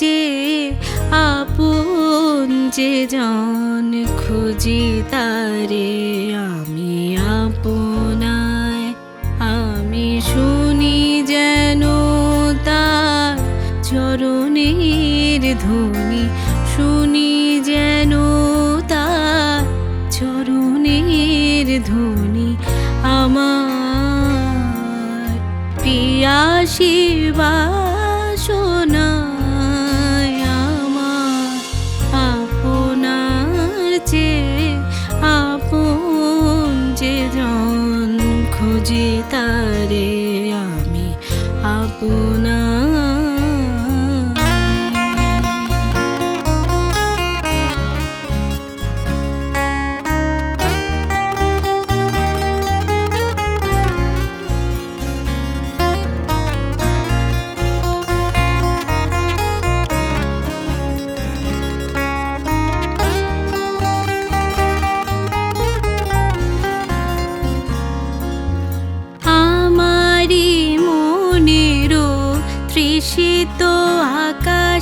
যে আপন যে জন খুঁজি তারে আমি আপনায়। আমি শুনি যেন তার চরণের ধ্বনি। শুনি যেন তার চরণের ধ্বনি। আমার পিয়াসি বাসনায় আমার আপনার আপন যে তারে আমি আপনার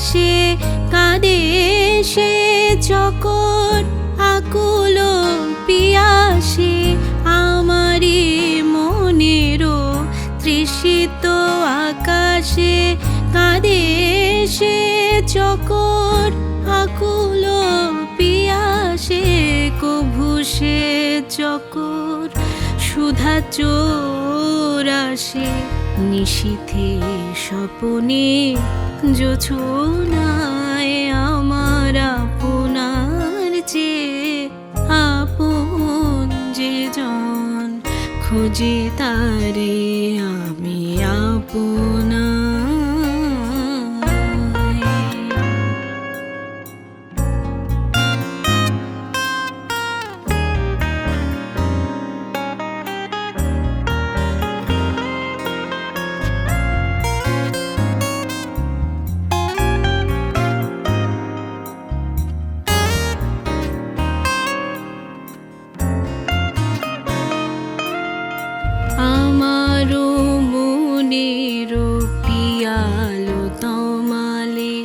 আকাশে কাঁদে সে চকর আকুল পিয়াসে। আমারি মনেরও তৃষিত আকাশে কাঁদে সে চকর আকুল পিয়াসে। কভু সে চকর সুধা চোর আসে, নিশীথে স্বপনে জোছনায় আমার আপনার আপন জন খুঁজে তারে আমি আপনার মনের পিয়ালো তমালে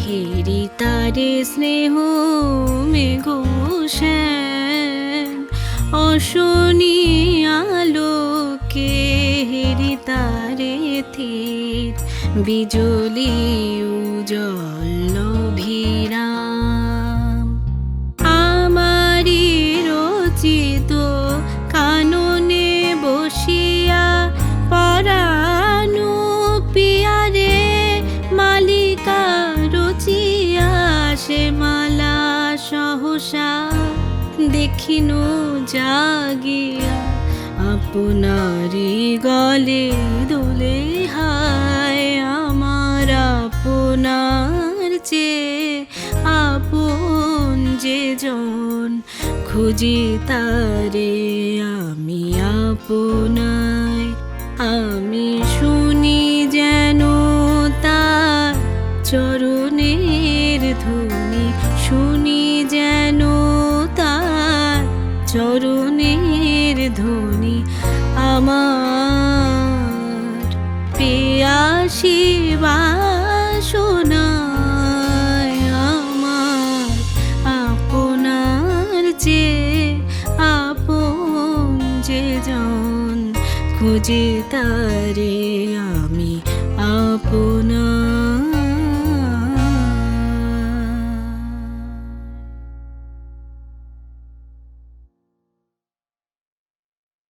হেরি তারে স্নেহ মেঘোষেন অশনি আলোকে হেরি তারে থির বিজলি উজল সহসা দেখিনু জাগিয়া আপনারি গলে দোলে হায় আমার আপনার চেয়ে আপন যে জন খুঁজি তারে আমি আপনায়, আমি চরণের ধ্বনি আমার পেয়াসি বাসনায় আমার আপনার যে আপন যে জন খুঁজে তারে আমি আপনার